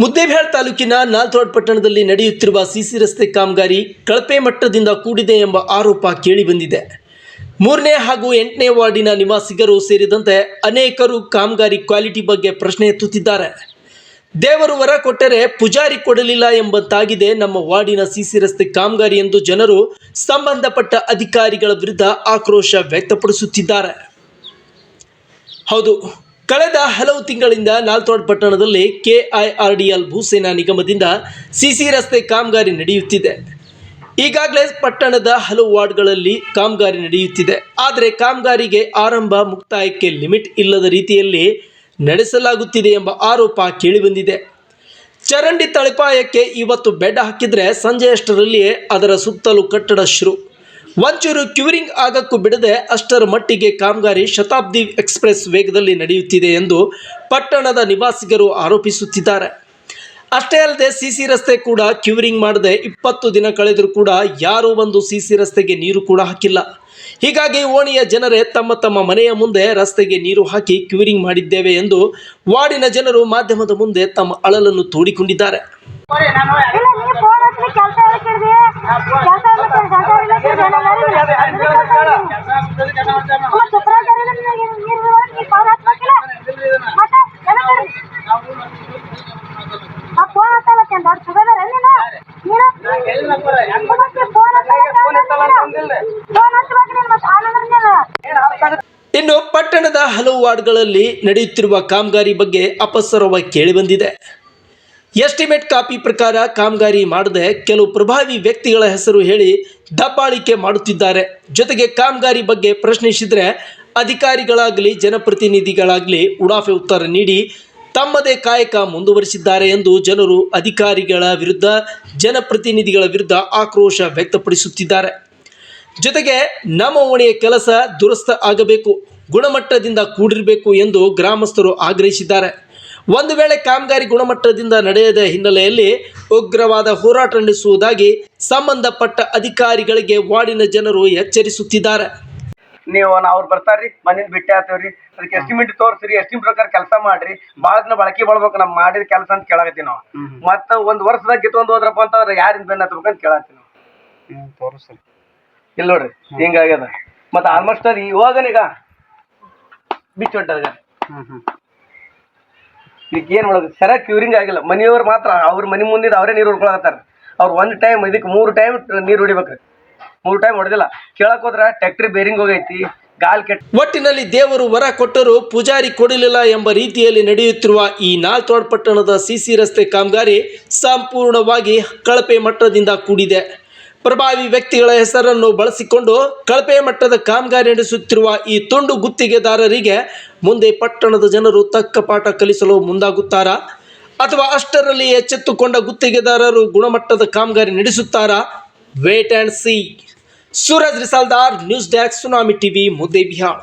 ಮುದ್ದೇಬಿಹಾಳ್ ತಾಲೂಕಿನ ನಾಲ್ತೋಡ್ ಪಟ್ಟಣದಲ್ಲಿ ನಡೆಯುತ್ತಿರುವ ಸಿಸಿ ರಸ್ತೆ ಕಾಮಗಾರಿ ಕಳಪೆ ಮಟ್ಟದಿಂದ ಕೂಡಿದೆ ಎಂಬ ಆರೋಪ ಕೇಳಿಬಂದಿದೆ ಮೂರನೇ ಹಾಗೂ ಎಂಟನೇ ವಾರ್ಡಿನ ನಿವಾಸಿಗರು ಸೇರಿದಂತೆ ಅನೇಕರು ಕಾಮಗಾರಿ ಕ್ವಾಲಿಟಿ ಬಗ್ಗೆ ಪ್ರಶ್ನೆ ಎತ್ತುತ್ತಿದ್ದಾರೆ. ದೇವರು ವರ ಕೊಟ್ಟರೆ ಪೂಜಾರಿ ಕೊಡಲಿಲ್ಲ ಎಂಬಂತಾಗಿದೆ ನಮ್ಮ ವಾರ್ಡಿನ ಸಿಸಿ ರಸ್ತೆ ಕಾಮಗಾರಿ ಎಂದು ಜನರು ಸಂಬಂಧಪಟ್ಟ ಅಧಿಕಾರಿಗಳ ವಿರುದ್ಧ ಆಕ್ರೋಶ ವ್ಯಕ್ತಪಡಿಸುತ್ತಿದ್ದಾರೆ. ಹೌದು ಕಳೆದ ಹಲವು ತಿಂಗಳಿಂದ ನಾಲ್ತೋಡ್ ಪಟ್ಟಣದಲ್ಲಿ ಕೆಐಆರ್ಡಿಎಲ್ ಭೂಸೇನಾ ನಿಗಮದಿಂದ ಸಿಸಿ ರಸ್ತೆ ಕಾಮಗಾರಿ ನಡೆಯುತ್ತಿದೆ. ಈಗಾಗಲೇ ಪಟ್ಟಣದ ಹಲವು ವಾರ್ಡ್ಗಳಲ್ಲಿ ಕಾಮಗಾರಿ ನಡೆಯುತ್ತಿದೆ. ಆದರೆ ಕಾಮಗಾರಿಗೆ ಆರಂಭ ಮುಕ್ತಾಯಕ್ಕೆ ಲಿಮಿಟ್ ಇಲ್ಲದ ರೀತಿಯಲ್ಲಿ ನಡೆಸಲಾಗುತ್ತಿದೆ ಎಂಬ ಆರೋಪ ಕೇಳಿಬಂದಿದೆ. ಚರಂಡಿ ತಳಪಾಯಕ್ಕೆ ಇವತ್ತು ಬೆಡ್ ಹಾಕಿದರೆ ಸಂಜೆಯಷ್ಟರಲ್ಲಿಯೇ ಅದರ ಸುತ್ತಲೂ ಕಟ್ಟಡ ಶುರು. ಒಂಚೂರು ಕ್ಯೂರಿಂಗ್ ಆಗಕ್ಕೂ ಬಿಡದೆ ಅಷ್ಟರ ಮಟ್ಟಿಗೆ ಕಾಮಗಾರಿ ಶತಾಬ್ದಿ ಎಕ್ಸ್ಪ್ರೆಸ್ ವೇಗದಲ್ಲಿ ನಡೆಯುತ್ತಿದೆ ಎಂದು ಪಟ್ಟಣದ ನಿವಾಸಿಗರು ಆರೋಪಿಸುತ್ತಿದ್ದಾರೆ. ಅಷ್ಟೇ ಅಲ್ಲದೆ ಸಿಸಿ ರಸ್ತೆ ಕೂಡ ಕ್ಯೂರಿಂಗ್ ಮಾಡದೆ ಇಪ್ಪತ್ತು ದಿನ ಕಳೆದರೂ ಕೂಡ ಯಾರೂ ಒಂದು ಸಿಸಿ ರಸ್ತೆಗೆ ನೀರು ಕೂಡ ಹಾಕಿಲ್ಲ. ಹೀಗಾಗಿ ಓಣಿಯ ಜನರೇ ತಮ್ಮ ತಮ್ಮ ಮನೆಯ ಮುಂದೆ ರಸ್ತೆಗೆ ನೀರು ಹಾಕಿ ಕ್ಯೂರಿಂಗ್ ಮಾಡಿದ್ದೇವೆ ಎಂದು ವಾರ್ಡಿನ ಜನರು ಮಾಧ್ಯಮದ ಮುಂದೆ ತಮ್ಮ ಅಳಲನ್ನು ತೋಡಿಕೊಂಡಿದ್ದಾರೆ. ಇನ್ನು ಪಟ್ಟಣದ ಹಲವು ವಾರ್ಡ್ಗಳಲ್ಲಿ ನಡೆಯುತ್ತಿರುವ ಕಾಮಗಾರಿ ಬಗ್ಗೆ ಅಪಸ್ವರವಾಗಿ ಕೇಳಿಬಂದಿದೆ ಎಸ್ಟಿಮೇಟ್ ಕಾಪಿ ಪ್ರಕಾರ ಕಾಮಗಾರಿ ಮಾಡದೆ ಕೆಲವು ಪ್ರಭಾವಿ ವ್ಯಕ್ತಿಗಳ ಹೆಸರು ಹೇಳಿ ದಬ್ಬಾಳಿಕೆ ಮಾಡುತ್ತಿದ್ದಾರೆ. ಜೊತೆಗೆ ಕಾಮಗಾರಿ ಬಗ್ಗೆ ಪ್ರಶ್ನಿಸಿದರೆ ಅಧಿಕಾರಿಗಳಾಗಲಿ, ಜನಪ್ರತಿನಿಧಿಗಳಾಗಲಿ ಉಡಾಫೆ ಉತ್ತರ ನೀಡಿ ತಮ್ಮದೇ ಕಾಯಕ ಮುಂದುವರಿಸಿದ್ದಾರೆ ಎಂದು ಜನರು ಅಧಿಕಾರಿಗಳ ವಿರುದ್ಧ, ಜನಪ್ರತಿನಿಧಿಗಳ ವಿರುದ್ಧ ಆಕ್ರೋಶ ವ್ಯಕ್ತಪಡಿಸುತ್ತಿದ್ದಾರೆ. ಜೊತೆಗೆ ನಮ್ಮ ಓಣಿಯ ಕೆಲಸ ದುರಸ್ತ ಆಗಬೇಕು, ಗುಣಮಟ್ಟದಿಂದ ಕೂಡಿರಬೇಕು ಎಂದು ಗ್ರಾಮಸ್ಥರು ಆಗ್ರಹಿಸಿದ್ದಾರೆ. ಒಂದು ವೇಳೆ ಕಾಮಗಾರಿ ಗುಣಮಟ್ಟದಿಂದ ನಡೆಯದ ಹಿನ್ನೆಲೆಯಲ್ಲಿ ಉಗ್ರವಾದ ಹೋರಾಟ ನಡೆಸುವುದಾಗಿ ಸಂಬಂಧಪಟ್ಟ ಅಧಿಕಾರಿಗಳಿಗೆ ವಾರ್ಡಿನ ಜನರು ಎಚ್ಚರಿಸುತ್ತಿದ್ದಾರೆ. ನೀವು ನಾವು ಅವ್ರು ಬರ್ತಾರ್ರಿ ಮನೇಲಿ ಬಿಟ್ಟೆ ಆತೇವ್ರಿ. ಅದಕ್ಕೆ ಎಸ್ಟಿಮೇಟ್ ತೋರ್ಸ್ರಿ ಎಸ್ಟಿಮೇಟ್ ಪ್ರಕಾರ ಕೆಲಸ ಮಾಡ್ರಿ. ಭಾಳ ದಿನ ಬಳಕೆ ಬಳಬೇಕು ನಮ್ಮ ಮಾಡಿದ ಕೆಲಸ ಅಂತ ಕೇಳಾಕತ್ತೀವಿ ನಾವು. ಮತ್ತೆ ಒಂದ್ ವರ್ಷದಾಗ ಗಿತ್ಕೊಂಡ್ ಹೋದ್ರಪ್ಪ ಅಂತಂದ್ರೆ ಯಾರಿಂದ ಬೆನ್ನ ಹತ್ಬೇಕು ಅಂತ ಕೇಳತ್ತೀವಿ ನಾವು. ತೋರಿಸ್ರಿ. ಇಲ್ಲ ನೋಡ್ರಿ ಹಿಂಗಾಗ್ಯದ. ಮತ್ತ ಆಲ್ಮೋಸ್ಟ್ ಅದು ಇವಾಗನೀಗ ಬಿಚ್ಚ ಹೊಂಟದ ಇದಕ್ಕೆ ಏನು ಮಾಡೋದು? ಸರ ಕ್ಯೂರಿಂಗ್ ಆಗಿಲ್ಲ. ಮನೆಯವ್ರು ಮಾತ್ರ, ಅವ್ರ ಮನೆ ಮುಂದಿದ್ದು ಅವರೇ ನೀರು ಹೊಡ್ಕೊಳತ್ತಾರ ಅವ್ರು ಒಂದು ಟೈಮ್ ಇದಕ್ಕೆ ಮೂರು ಟೈಮ್ ನೀರು ಹೊಡಿಬೇಕು ಮೂರು ಟೈಮ್ ಹೊಡೆದಿಲ್ಲ. ಕೇಳಕ್ ಹೋದ್ರ ಟ್ಯಾಕ್ಟ್ರಿ ಬೇರಿಂಗ್ ಹೋಗೈತಿ, ಗಾಲ್ ಕೆಟ್ಟ ಒಟ್ಟಿನಲ್ಲಿ ದೇವರು ವರ ಕೊಟ್ಟರು ಪೂಜಾರಿ ಕೊಡಲಿಲ್ಲ ಎಂಬ ರೀತಿಯಲ್ಲಿ ನಡೆಯುತ್ತಿರುವ ಈ ನಾಲ್ತೋಡ್ ಪಟ್ಟಣದ ಸಿಸಿ ರಸ್ತೆ ಕಾಮಗಾರಿ ಸಂಪೂರ್ಣವಾಗಿ ಕಳಪೆ ಮಟ್ಟದಿಂದ ಕೂಡಿದೆ. ಪ್ರಭಾವಿ ವ್ಯಕ್ತಿಗಳ ಹೆಸರನ್ನು ಬಳಸಿಕೊಂಡು ಕಳಪೆ ಮಟ್ಟದ ಕಾಮಗಾರಿ ನಡೆಸುತ್ತಿರುವ ಈ ತುಂಡು ಗುತ್ತಿಗೆದಾರರಿಗೆ ಮುಂದೆ ಪಟ್ಟಣದ ಜನರು ತಕ್ಕ ಪಾಠ ಕಲಿಸಲು ಮುಂದಾಗುತ್ತಾರಾ? ಅಥವಾ ಅಷ್ಟರಲ್ಲಿ ಎಚ್ಚೆತ್ತುಕೊಂಡ ಗುತ್ತಿಗೆದಾರರು ಗುಣಮಟ್ಟದ ಕಾಮಗಾರಿ ನಡೆಸುತ್ತಾರಾ? Wait and see Suraj Risaldar, news ಡ್ಯಾಕ್ tsunami TV, ಮುದ್ದೆ ಬಿಹಾರ್